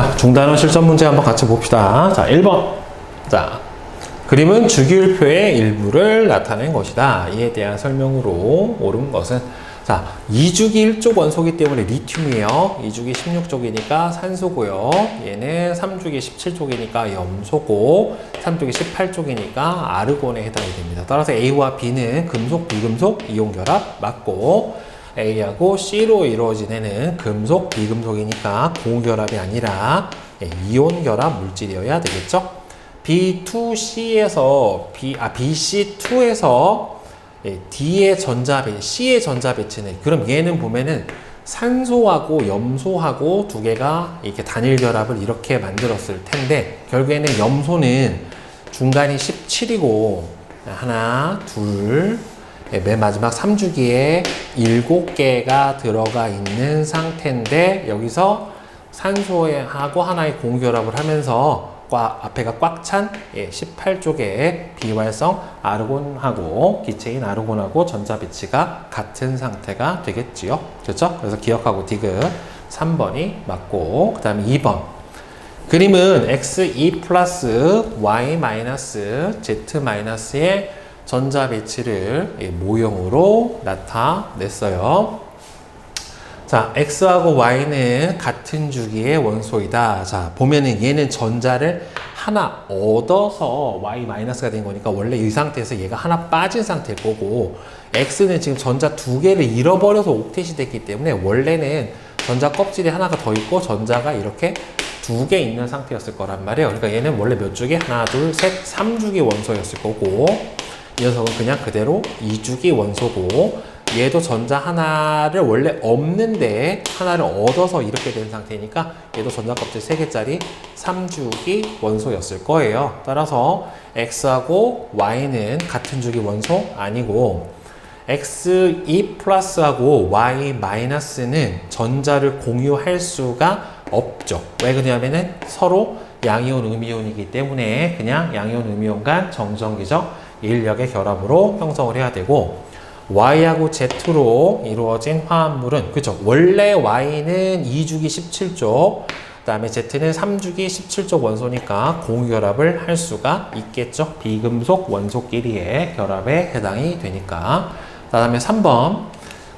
자, 중단원 실전 문제 한번 같이 봅시다. 자, 1번. 자, 그림은 주기율표의 일부를 나타낸 것이다. 이에 대한 설명으로 옳은 것은 자, 2주기 1족 원소기 때문에 리튬이에요. 2주기 16족이니까 산소고요. 얘는 3주기 17족이니까 염소고 3주기 18족이니까 아르곤에 해당이 됩니다. 따라서 A와 B는 금속, 비금속, 이온 결합 맞고 A하고 C로 이루어진 애는 금속, 비금속이니까 고결합이 아니라 예, 이온 결합 물질이어야 되겠죠. B2C에서 B, 아, BC2에서 예, D의 전자 배, C의 전자 배치네. 그럼 얘는 보면은 산소하고 염소하고 두 개가 이렇게 단일 결합을 이렇게 만들었을 텐데 결국에는 염소는 중간이 17이고 하나, 둘, 예, 맨 마지막 3주기에 7개가 들어가 있는 상태인데 여기서 산소하고 하나의 공결합을 하면서 꽉, 앞에가 꽉 찬 18쪽의 비활성 아르곤하고 기체인 아르곤하고 전자 배치가 같은 상태가 되겠지요. 그렇죠? 그래서 기억하고 디귿 3번이 맞고 그 다음에 2번 그림은 x2 플러스 y 마이너스 z 마이너스의 전자 배치를 이 모형으로 나타냈어요. 자, x하고 y는 같은 주기의 원소이다. 자, 보면은 얘는 전자를 하나 얻어서 y 마이너스가 된 거니까 원래 이 상태에서 얘가 하나 빠진 상태일 거고 x는 지금 전자 두 개를 잃어버려서 옥텟이 됐기 때문에 원래는 전자 껍질이 하나가 더 있고 전자가 이렇게 두 개 있는 상태였을 거란 말이에요. 그러니까 얘는 원래 몇 주기? 하나, 둘, 셋, 3주기 원소였을 거고 이 녀석은 그냥 그대로 2주기 원소고 얘도 전자 하나를 원래 없는데 하나를 얻어서 이렇게 된 상태니까 얘도 전자 껍질 3개짜리 3주기 원소였을 거예요. 따라서 x하고 y는 같은 주기 원소 아니고 x2 플러스하고 y 마이너스는 전자를 공유할 수가 없죠. 왜 그러냐면은 서로 양이온 음이온이기 때문에 그냥 양이온 음이온 간 정전기적 인력의 결합으로 형성을 해야 되고 Y하고 Z로 이루어진 화합물은 그죠? 원래 Y는 2주기 17쪽 그다음에 Z는 3주기 17쪽 원소니까 공유결합을 할 수가 있겠죠. 비금속 원소끼리의 결합에 해당이 되니까 그 다음에 3번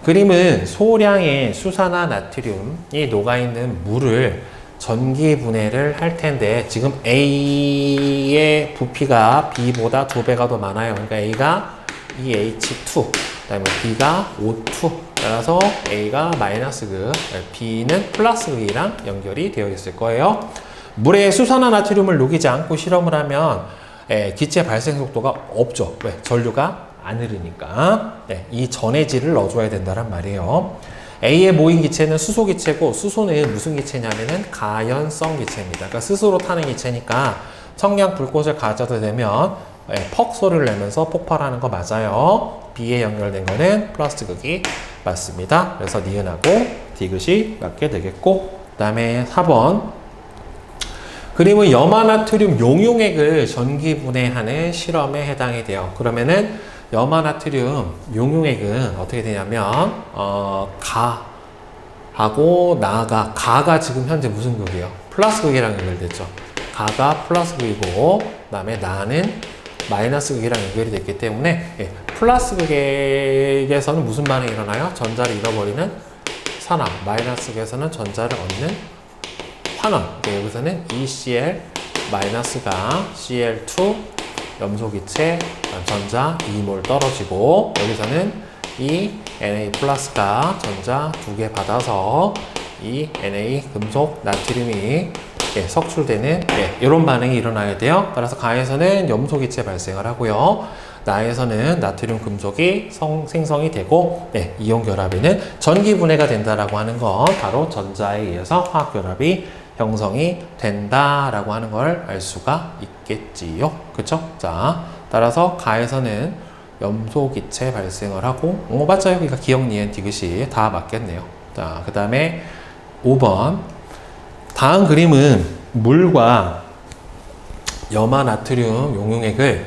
그림은 소량의 수산화 나트륨이 녹아있는 물을 전기 분해를 할 텐데 지금 A의 부피가 B보다 두 배가 더 많아요. 그러니까 A가 EH2, 그다음에 B가 O2. 따라서 A가 마이너스 극, B는 플러스 극이랑 연결이 되어 있을 거예요. 물에 수산화 나트륨을 녹이지 않고 실험을 하면 예, 기체 발생 속도가 없죠. 왜? 전류가 안 흐르니까. 네, 이 전해질을 넣어줘야 된다란 말이에요. A에 모인 기체는 수소 기체고 수소는 무슨 기체냐면은 가연성 기체입니다. 그러니까 스스로 타는 기체니까 청량 불꽃을 가져도 되면 예, 퍽 소리를 내면서 폭발하는 거 맞아요. B에 연결된 거는 플러스 극이 맞습니다. 그래서 니은하고 디귿이 맞게 되겠고 그 다음에 4번 그림은 염화나트륨 용융액을 전기 분해하는 실험에 해당이 돼요. 그러면은 염화나트륨 용융액은 어떻게 되냐면 어, 가하고 나가 가가 지금 현재 무슨 극이에요? 플러스 극이랑 연결됐죠. 가가 플러스 극이고 그다음에 나는 마이너스 극이랑 연결이 됐기 때문에 예, 플러스 극에서는 무슨 반응이 일어나요? 전자를 잃어버리는 산화 마이너스 극에서는 전자를 얻는 환원 네, 여기서는 ECl 마이너스가 Cl2 염소기체 전자 2몰 떨어지고 여기서는 이 Na 플러스가 전자 두 개 받아서 이 Na 금속 나트륨이 예, 석출되는 예, 이런 반응이 일어나야 돼요. 따라서 가에서는 염소기체 발생을 하고요. 나에서는 나트륨 금속이 성, 생성이 되고 네, 이온 결합에는 전기 분해가 된다라고 하는 건 바로 전자에 의해서 화학 결합이 형성이 된다라고 하는 걸 알 수가 있겠지요. 그렇죠? 자, 따라서 가에서는 염소 기체 발생을 하고 어, 맞아요. 그러니까 기억 니은 디귿이 다 맞겠네요. 자, 그 다음에 5번 다음 그림은 물과 염화 나트륨 용융액을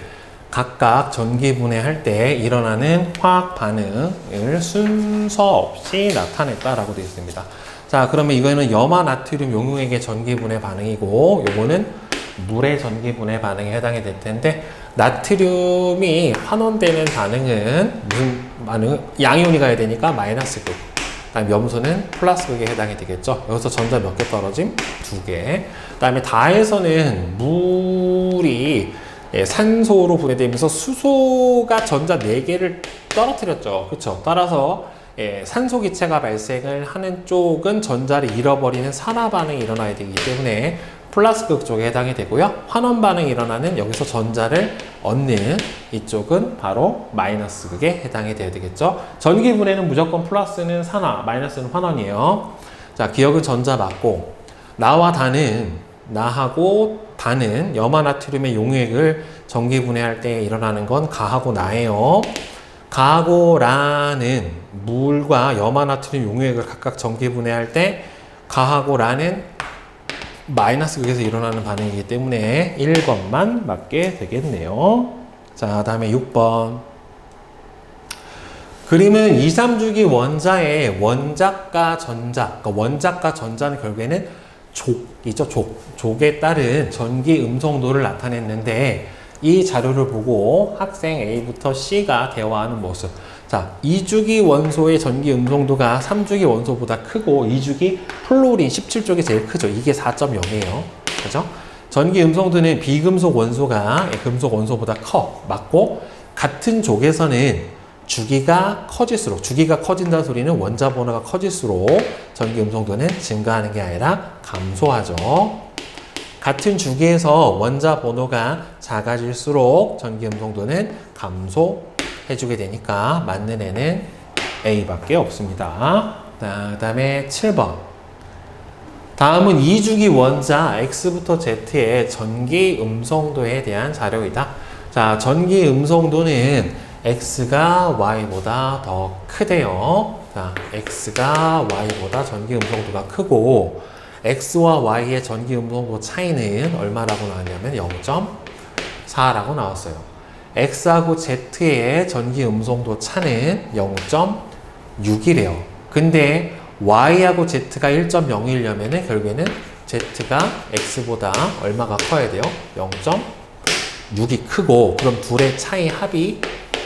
각각 전기 분해할 때 일어나는 화학 반응을 순서 없이 나타냈다라고 되어 있습니다. 자, 그러면 이거는 염화 나트륨 용융액의 전기분해 반응이고, 요거는 물의 전기분해 반응에 해당이 될 텐데, 나트륨이 환원되는 반응은 무슨 반응? 양이온이 가야 되니까 마이너스 극. 그다음 염소는 플러스 극에 해당이 되겠죠. 여기서 전자 몇 개 떨어짐? 두 개. 그다음에 다에서는 물이 예, 산소로 분해되면서 수소가 전자 네 개를 떨어뜨렸죠. 그렇죠. 따라서 예, 산소 기체가 발생을 하는 쪽은 전자를 잃어버리는 산화 반응이 일어나야 되기 때문에 플러스 극 쪽에 해당이 되고요. 환원 반응이 일어나는 여기서 전자를 얻는 이쪽은 바로 마이너스 극에 해당이 돼야 되겠죠. 전기 분해는 무조건 플러스는 산화, 마이너스는 환원이에요. 자, 기억은 전자 맞고 나와 다는 나하고 다는 염화나트륨의 용액을 전기 분해할 때 일어나는 건 가하고 나예요. 가하고 라는 물과 염화나트륨 용액을 각각 전기 분해할 때 가하고 라는 마이너스 극에서 일어나는 반응이기 때문에 1번만 맞게 되겠네요. 자, 다음에 6번. 그림은 2, 3주기 원자의 원자과 전자, 그러니까 원자과 전자는 결국에는 족이죠, 족. 족에 따른 전기 음성도를 나타냈는데 이 자료를 보고 학생 A부터 C가 대화하는 모습. 자, 2주기 원소의 전기 음성도가 3주기 원소보다 크고 2주기 플로린 17쪽이 제일 크죠. 이게 4.0이에요. 그죠? 전기 음성도는 비금속 원소가 금속 원소보다 커. 맞고 같은 족에서는 주기가 커질수록 주기가 커진다는 소리는 원자 번호가 커질수록 전기 음성도는 증가하는 게 아니라 감소하죠. 같은 주기에서 원자 번호가 작아질수록 전기 음성도는 감소해주게 되니까 맞는 애는 A밖에 없습니다. 그 다음에 7번. 다음은 2주기 원자 X부터 Z의 전기 음성도에 대한 자료이다. 자, 전기 음성도는 X가 Y보다 더 크대요. 자, X가 Y보다 전기 음성도가 크고 X와 Y의 전기 음성도 차이는 얼마라고 나왔냐면 0.4라고 나왔어요. X하고 Z의 전기 음성도 차는 0.6이래요. 근데 Y하고 Z가 1.0이려면 결국에는 Z가 X보다 얼마가 커야 돼요? 0.6이 크고 그럼 둘의 차이 합이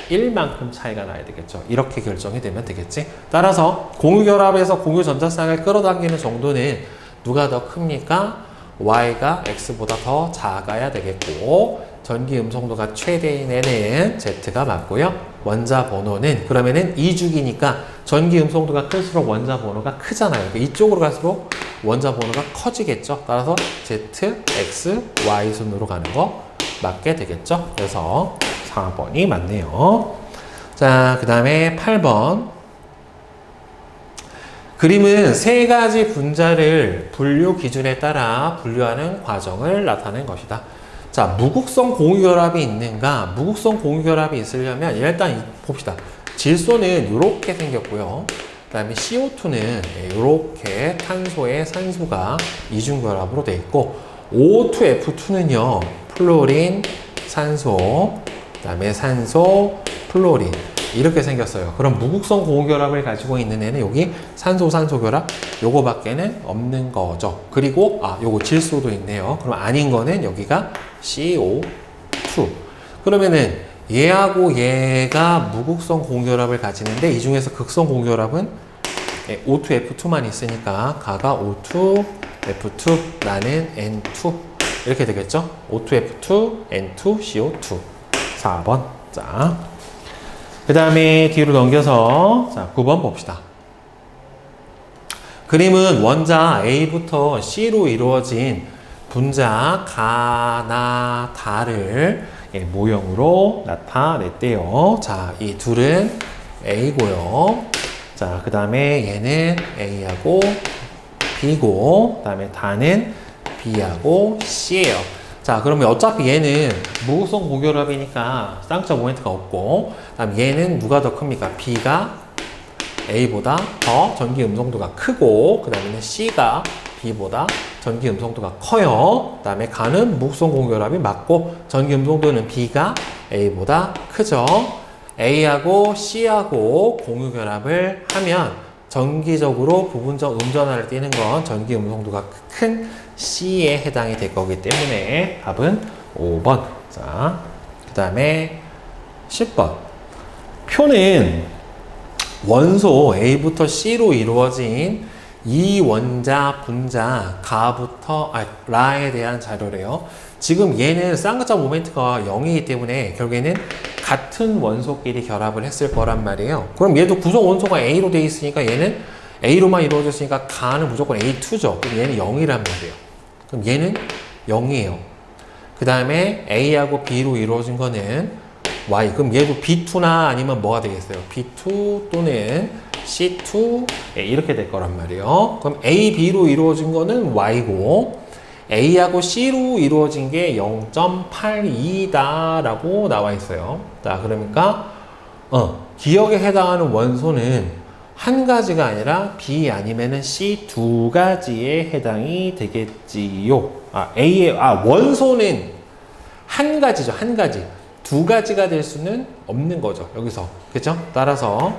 1만큼 차이가 나야 되겠죠. 이렇게 결정이 되면 되겠지. 따라서 공유결합에서 공유전자쌍을 끌어당기는 정도는 누가 더 큽니까? Y가 X보다 더 작아야 되겠고 전기 음성도가 최대인 애는 Z가 맞고요. 원자 번호는 그러면은 2주기니까 전기 음성도가 클수록 원자 번호가 크잖아요. 그러니까 이쪽으로 갈수록 원자 번호가 커지겠죠. 따라서 Z, X, Y 순으로 가는 거 맞게 되겠죠. 그래서 4번이 맞네요. 자, 그 다음에 8번. 그림은 세 가지 분자를 분류 기준에 따라 분류하는 과정을 나타낸 것이다. 자, 무극성 공유결합이 있는가? 무극성 공유결합이 있으려면 일단 이- 봅시다. 질소는 이렇게 생겼고요. 그 다음에 CO2는 이렇게 탄소에 산소가 이중결합으로 돼 있고 O2F2는요. 플로린, 산소, 그 다음에 산소, 플로린 이렇게 생겼어요. 그럼 무극성 공유결합을 가지고 있는 애는 여기 산소 산소 결합 요거밖에는 없는 거죠. 그리고 아 요거 질소도 있네요. 그럼 아닌 거는 여기가 CO2. 그러면은 얘하고 얘가 무극성 공유결합을 가지는데 이 중에서 극성 공유결합은 예, O2F2만 있으니까 가가 O2, F2, 나는 N2 이렇게 되겠죠? O2F2, N2, CO2 4번 자, 그 다음에 뒤로 넘겨서 자 9번 봅시다. 그림은 원자 A부터 C로 이루어진 분자 가나 다를 예, 모형으로 나타냈대요. 자, 이 둘은 A고요. 자, 그 다음에 얘는 A하고 B고, 그 다음에 다는 B하고 C예요. 자, 그러면 어차피 얘는 무극성 고결합이니까 쌍차 모멘트가 없고, 그다음 얘는 누가 더 큽니까? B가 A보다 더 전기 음성도가 크고, 그 다음에는 C가 B보다 전기 음성도가 커요. 그 다음에 가는 무극성 공결합이 맞고, 전기 음성도는 B가 A보다 크죠. A하고 C하고 공유 결합을 하면 전기적으로 부분적 음전화를 띠는 건 전기 음성도가 큰 C에 해당이 될 거기 때문에 답은 5번. 자, 그 다음에 10번. 표는 원소 A부터 C로 이루어진 이 원자, 분자, 가부터 아, 라에 대한 자료래요. 지금 얘는 쌍극자 모멘트가 0이기 때문에 결국에는 같은 원소끼리 결합을 했을 거란 말이에요. 그럼 얘도 구성 원소가 A로 돼 있으니까 얘는 A로만 이루어졌으니까 가는 무조건 A2죠. 그럼 얘는 0이란 말이에요. 그럼 얘는 0이에요. 그 다음에 A하고 B로 이루어진 거는 Y. 그럼 얘도 B2나 아니면 뭐가 되겠어요? B2 또는 C2 예, 이렇게 될 거란 말이에요. 그럼 A, B로 이루어진 거는 Y고 A하고 C로 이루어진 게 0.82다라고 나와 있어요. 자, 그러니까 어, 기억에 해당하는 원소는 한 가지가 아니라 B 아니면은 C 두 가지에 해당이 되겠지요. 아, A의 아 원소는 한 가지죠, 한 가지. 두 가지가 될 수는 없는 거죠. 여기서 그렇죠? 따라서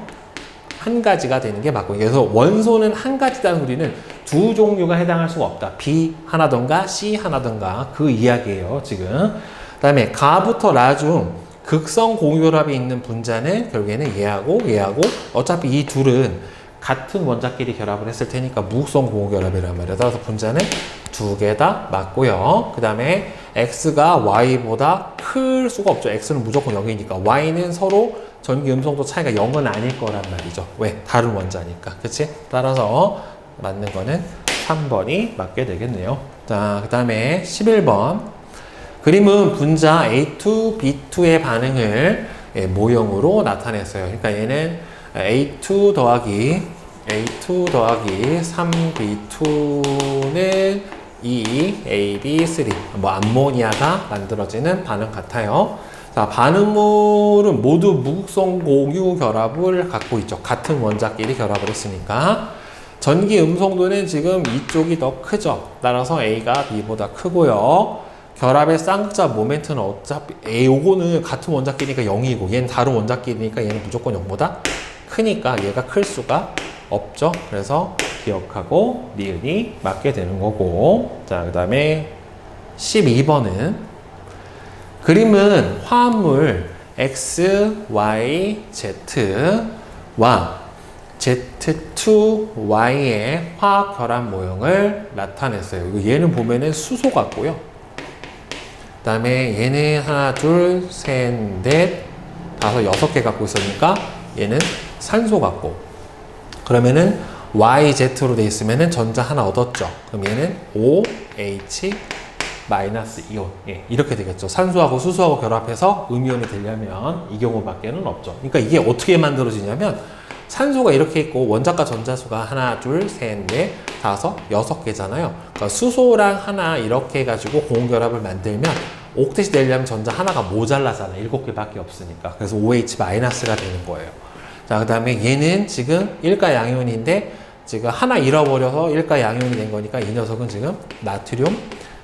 한 가지가 되는 게 맞고 그래서 원소는 한 가지다는 우리는 두 종류가 해당할 수가 없다. B 하나던가 C 하나던가 그 이야기예요. 지금. 그 다음에 가부터 라 중 극성 공유결합이 있는 분자는 결국에는 얘하고 얘하고 어차피 이 둘은 같은 원자끼리 결합을 했을 테니까 무극성 공유결합이란 말이에요. 따라서 분자는 두 개 다 맞고요. 그 다음에 x가 y보다 클 수가 없죠. x는 무조건 0이니까 y는 서로 전기 음성도 차이가 0은 아닐 거란 말이죠. 왜? 다른 원자니까. 그치? 따라서 맞는 거는 3번이 맞게 되겠네요. 자, 그 다음에 11번. 그림은 분자 A2, B2의 반응을 예, 모형으로 나타냈어요. 그러니까 얘는 A2 더하기 A2 더하기 3B2는 2, AB, 3. 뭐 암모니아가 만들어지는 반응 같아요. 자, 반응물은 모두 무극성 공유 결합을 갖고 있죠. 같은 원자끼리 결합을 했으니까. 전기 음성도는 지금 이쪽이 더 크죠. 따라서 A가 B보다 크고요. 결합의 쌍극자 모멘트는 어차피 A 요거는 같은 원자끼리니까 0이고 얘는 다른 원자끼리니까 얘는 무조건 0보다 크니까 얘가 클 수가 없죠. 그래서 기억하고 니은이 맞게 되는 거고 자, 그 다음에 12번은 그림은 화합물 X, Y, Z와 Z2Y의 화학 결합 모형을 나타냈어요. 얘는 보면은 수소 같고요. 그 다음에 얘는 하나, 둘, 셋, 넷, 다섯, 여섯 개 갖고 있으니까 얘는 산소 같고. 그러면은 YZ로 돼 있으면은 전자 하나 얻었죠. 그럼 얘는 OH 마이너스 이온. 예, 이렇게 되겠죠. 산소하고 수소하고 결합해서 음이온이 되려면 이 경우밖에는 없죠. 그러니까 이게 어떻게 만들어지냐면 산소가 이렇게 있고 원자과 전자수가 하나, 둘, 셋, 넷, 다섯, 여섯 개잖아요. 그러니까 수소랑 하나 이렇게 해가지고 공결합을 만들면 옥텟이 되려면 전자 하나가 모자라잖아. 일곱 개밖에 없으니까. 그래서 OH 마이너스가 되는 거예요. 자, 그 다음에 얘는 지금 일가 양이온인데 지금 하나 잃어버려서 일가 양이온이 된 거니까 이 녀석은 지금 나트륨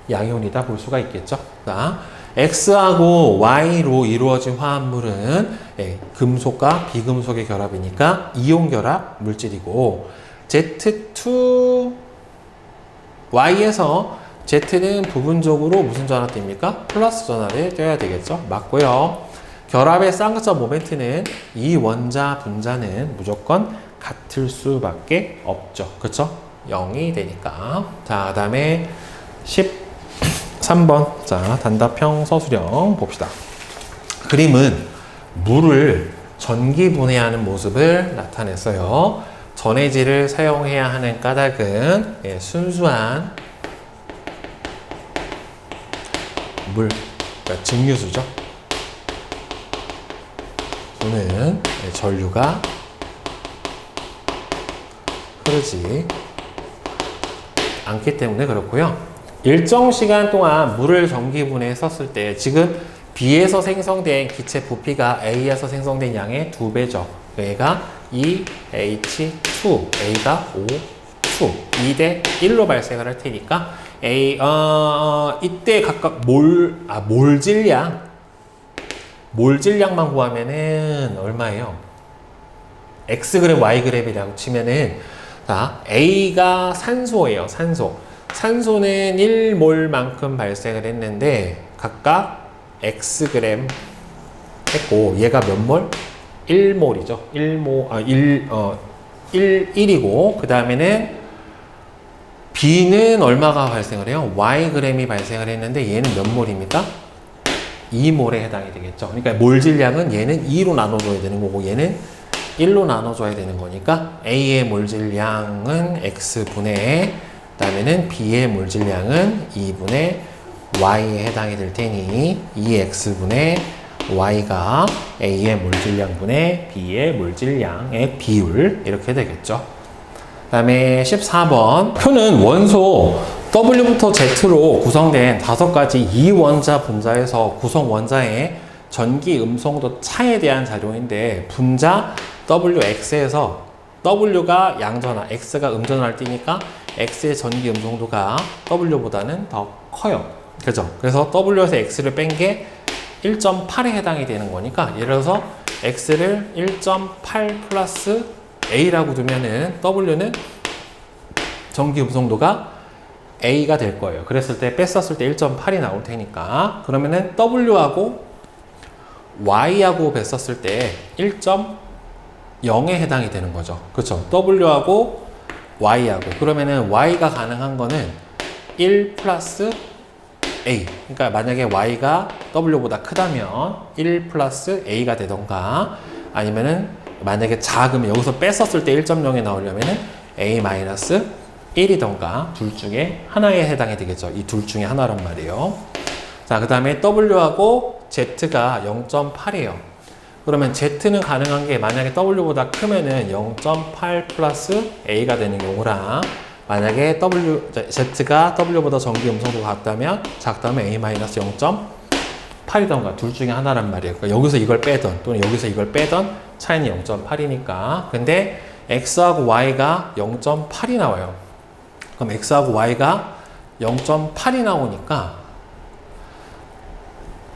양이온이다 볼 수가 있겠죠. 자, X하고 Y로 이루어진 화합물은 예, 금속과 비금속의 결합이니까 이온 결합 물질이고 Z2 Y에서 Z는 부분적으로 무슨 전화 띱니까? 플러스 전화를 떼야 되겠죠. 맞고요. 결합의 쌍극자 모멘트는 이 원자 분자는 무조건 같을 수밖에 없죠. 그렇죠? 0이 되니까. 자, 그다음에 13번. 자, 단답형 서술형 봅시다. 그림은 물을 전기 분해하는 모습을 나타냈어요. 전해질을 사용해야 하는 까닭은 예, 순수한 물, 그러니까 증류수죠. 또는 예, 전류가 흐르지 않기 때문에 그렇고요. 일정 시간 동안 물을 전기 분해했었을 때 지금 B에서 생성된 기체 부피가 A에서 생성된 양의 두 배죠. 얘가 2H2, A가 5, 2, 2대 1로 발생을 할 테니까 A 어, 이때 각각 몰, 아, 몰질량 몰질량만 구하면은 얼마예요? X그램, Y그램이라고 치면은 자, A가 산소예요. 산소. 산소는 1몰만큼 발생을 했는데 각각 X그램 했고 얘가 몇 몰? 1몰이죠. 1몰 아 1, 어, 1, 1이고 그 다음에는 B는 얼마가 발생을 해요? Y그램이 발생을 했는데 얘는 몇 몰입니까? 2몰에 해당이 되겠죠. 그러니까 몰 질량은 얘는 2로 나눠줘야 되는 거고 얘는 1로 나눠줘야 되는 거니까 A의 몰 질량은 X분의 그 다음에는 B의 몰질량은 2분의 Y에 해당이 될 테니 2X분의 Y가 A의 몰질량분의 B의 몰질량의 비율 이렇게 되겠죠. 그 다음에 14번 표는 원소 W부터 Z로 구성된 다섯 가지 이원자 분자에서 구성 원자의 전기 음성도 차에 대한 자료인데 분자 WX에서 W가 양전화, X가 음전화를 띠니까 X의 전기 음성도가 W보다는 더 커요. 그죠? 그래서 W에서 X를 뺀 게 1.8에 해당이 되는 거니까 예를 들어서 X를 1.8 플러스 A라고 두면은 W는 전기 음성도가 A가 될 거예요. 그랬을 때 뺐었을 때 1.8이 나올 테니까 그러면은 W하고 Y하고 뺐었을 때 1.0에 해당이 되는 거죠. 그렇죠? W하고 Y하고 그러면은 Y가 가능한 거는 1 플러스 A. 그러니까 만약에 Y가 W보다 크다면 1 플러스 A가 되던가 아니면은 만약에 작으면 여기서 뺐었을 때 1.0에 나오려면은 A 마이너스 1이던가 둘 중에 하나에 해당이 되겠죠. 이 둘 중에 하나란 말이에요. 자, 그 다음에 W하고 Z가 0.8이에요. 그러면 Z는 가능한 게 만약에 W보다 크면은 0.8 플러스 A가 되는 경우랑 만약에 W, Z가 W보다 전기 음성도가 같다면 작다면 A 마이너스 0.8이던가 둘 중에 하나란 말이에요. 그러니까 여기서 이걸 빼던 또는 여기서 이걸 빼던 차이는 0.8이니까. 근데 X하고 Y가 0.8이 나와요. 그럼 X하고 Y가 0.8이 나오니까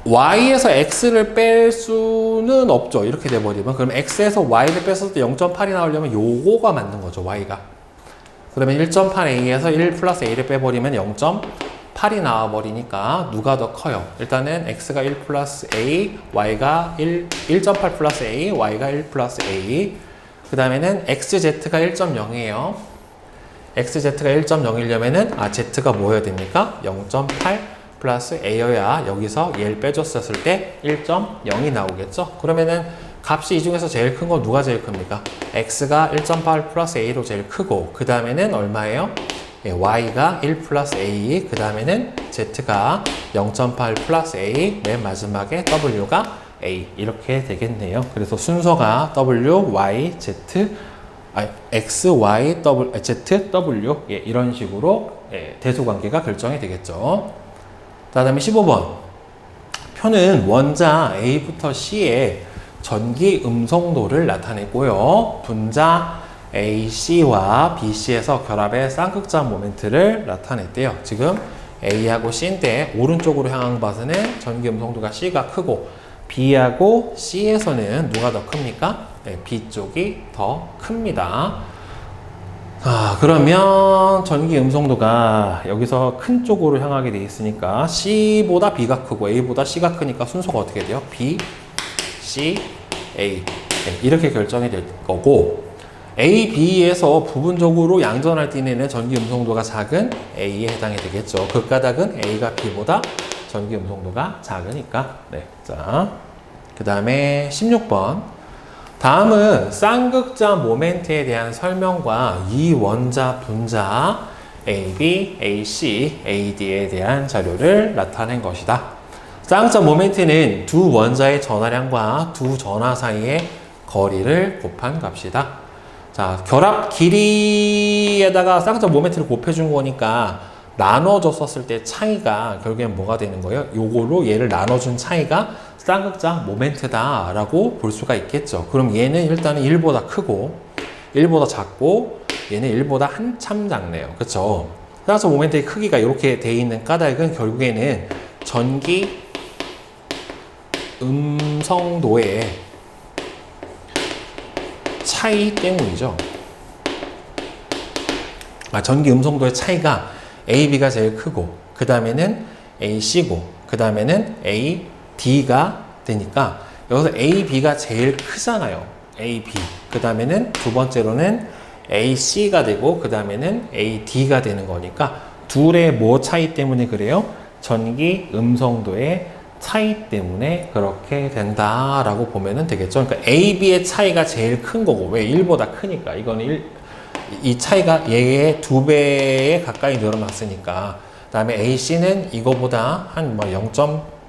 Y에서 X를 뺄 수는 없죠. 이렇게 돼버리면. 그럼 X에서 Y를 뺐을 때 0.8이 나오려면 요거가 맞는 거죠. Y가. 그러면 1.8A에서 1 플러스 A를 빼버리면 0.8이 나와버리니까 누가 더 커요? 일단은 X가 1 플러스 A, Y가 1, 1.8 플러스 A, Y가 1 플러스 A. 그 다음에는 XZ가 1.0이에요. XZ가 1.0이려면은, 아, Z가 뭐여야 됩니까? 0.8 플러스 A여야 여기서 얘를 빼줬었을 때 1.0이 나오겠죠? 그러면은 값이 이 중에서 제일 큰 건 누가 제일 큽니까? X가 1.8 플러스 A로 제일 크고, 그 다음에는 얼마예요? 예, Y가 1 플러스 A, 그 다음에는 Z가 0.8 플러스 A, 맨 마지막에 W가 A. 이렇게 되겠네요. 그래서 순서가 W, Y, Z, 아, X, Y, W, Z, W. 예, 이런 식으로 예, 대소관계가 결정이 되겠죠. 그 다음에 15번. 표는 원자 A부터 C의 전기 음성도를 나타내고요. 분자 AC와 BC에서 결합의 쌍극장 모멘트를 나타냈대요. 지금 A하고 C인데 오른쪽으로 향한 것은 전기 음성도가 C가 크고 B하고 C에서는 누가 더 큽니까? 네, B 쪽이 더 큽니다. 아, 그러면 전기 음성도가 여기서 큰 쪽으로 향하게 돼 있으니까 C보다 B가 크고 A보다 C가 크니까 순서가 어떻게 돼요? B, C, A. 네, 이렇게 결정이 될 거고 A, B에서 부분적으로 양전할 띠는 전기 음성도가 작은 A에 해당이 되겠죠. 극가닥은 A가 B보다 전기 음성도가 작으니까. 네. 자, 그 다음에 16번. 다음은 쌍극자 모멘트에 대한 설명과 이 원자 분자 AB, AC, AD에 대한 자료를 나타낸 것이다. 쌍극자 모멘트는 두 원자의 전하량과 두 전하 사이의 거리를 곱한 값이다. 자, 결합 길이에다가 쌍극자 모멘트를 곱해준 거니까 나눠줬었을 때 차이가 결국엔 뭐가 되는 거예요? 요걸로 얘를 나눠준 차이가 쌍극자 모멘트다 라고 볼 수가 있겠죠. 그럼 얘는 일단은 1보다 크고 1보다 작고 얘는 1보다 한참 작네요. 그쵸? 쌍극자 모멘트의 크기가 이렇게 돼 있는 까닭은 결국에는 전기 음성도의 차이 때문이죠. 아, 전기 음성도의 차이가 AB가 제일 크고 그 다음에는 AC고 그 다음에는 AD가 되니까 여기서 AB가 제일 크잖아요. AB 그 다음에는 두 번째로는 AC가 되고 그 다음에는 AD가 되는 거니까 둘의 뭐 차이 때문에 그래요? 전기 음성도의 차이 때문에 그렇게 된다라고 보면 되겠죠. 그러니까 AB의 차이가 제일 큰 거고 왜 1보다 크니까 이거는 1, 이 차이가 얘의 두 배에 가까이 늘어났으니까 그 다음에 AC는 이거보다 한 뭐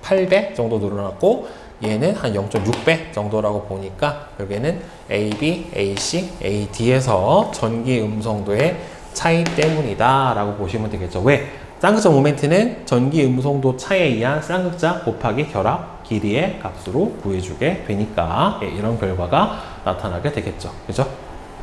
0.8배 정도 늘어났고 얘는 한 0.6배 정도라고 보니까 여기는 AB, AC, AD에서 전기 음성도의 차이 때문이다 라고 보시면 되겠죠. 왜? 쌍극자 모멘트는 전기 음성도 차에 의한 쌍극자 곱하기 결합 길이의 값으로 구해주게 되니까 예, 이런 결과가 나타나게 되겠죠. 그죠?